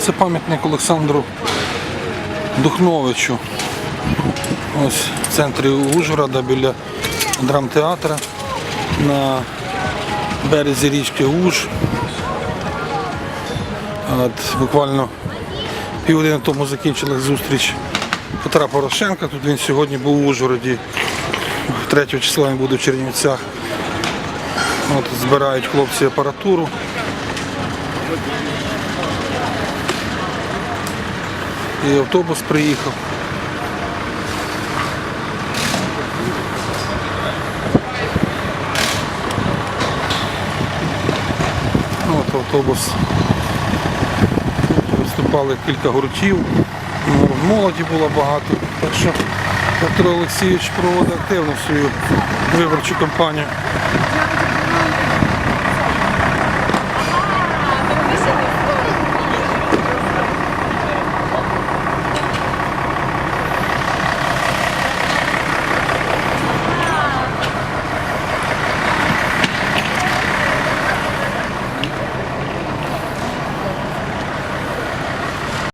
Це пам'ятник Олександру Духновичу. Ось в центрі Ужгорода біля драмтеатра на березі річки Уж. От, буквально півгодини тому закінчилась зустріч Петра Порошенка. Тут він сьогодні був у Ужгороді. 3 числа він буде в Чернівцях. От, збирають хлопці апаратуру. І автобус приїхав. От автобус. Виступали кілька гуртів. Ну, Молоді було багато. Так що Петро Олексійович проводить активно свою виборчу кампанію.